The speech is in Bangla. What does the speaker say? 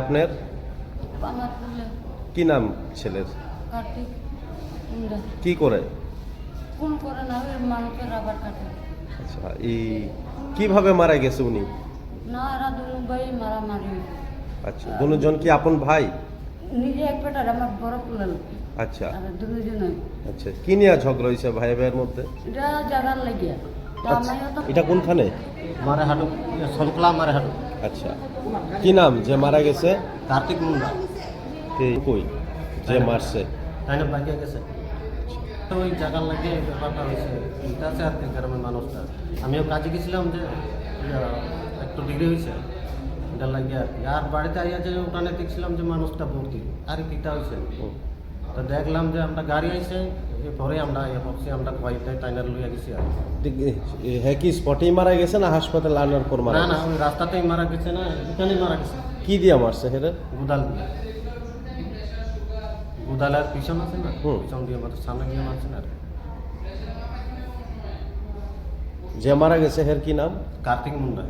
আপনার? কি নাম ছেলের? কি করে? আচ্ছা এই কীভাবে মারা গেছে উনি? না এরা দুজন ভাই মারামারি। আচ্ছা দুজন কি আপন ভাই? নিজে এক পেটার আমার বড় ফুলেন আচ্ছা। আচ্ছা কি নিয়ে ঝগড়া হয়েছে ভাই ভাইয়ের মধ্যে? এটা জাগার লাগিয়া। এটা কোনখানে? মারে হাঁটু সনকলা মারে হাঁটু আচ্ছা। কি নাম? যে মারা গেছে? কার্তিক মুন্ডা। কই? যে মারছে? তাই না বাইকে গেছে। ওই জায়গার লাগে ব্যাপারটা হয়েছে এটা আছে আর গ্রামের মানুষটা। আমিও কাজে গেছিলাম যে একটু ডিগ্রি হয়েছে। এটা লাগে আর কি। আর বাড়িতে আইয়া যে ওখানে দেখছিলাম যে মানুষটা ভর্তি। আর কিটা হয়েছে। তো দেখলাম যে আমরা গাড়ি আইছে এরপরে আমরা ভাবছি আমরা কয়েকটা টাইনার লইয়া গেছি আর হ্যাঁ কি স্পটেই মারা গেছে না হাসপাতালে আনার পর মারা না না ওই রাস্তাতেই মারা গেছে না এখানেই মারা গেছে। কি দিয়ে মারছে হেরে গুদাল দিয়ে। গুদালের পিছন আছে না? পিছন দিয়ে মারছে সামনে গিয়ে মারছে না আর যে মারা গেছে হের কি নাম? কার্তিক মুন্ডা।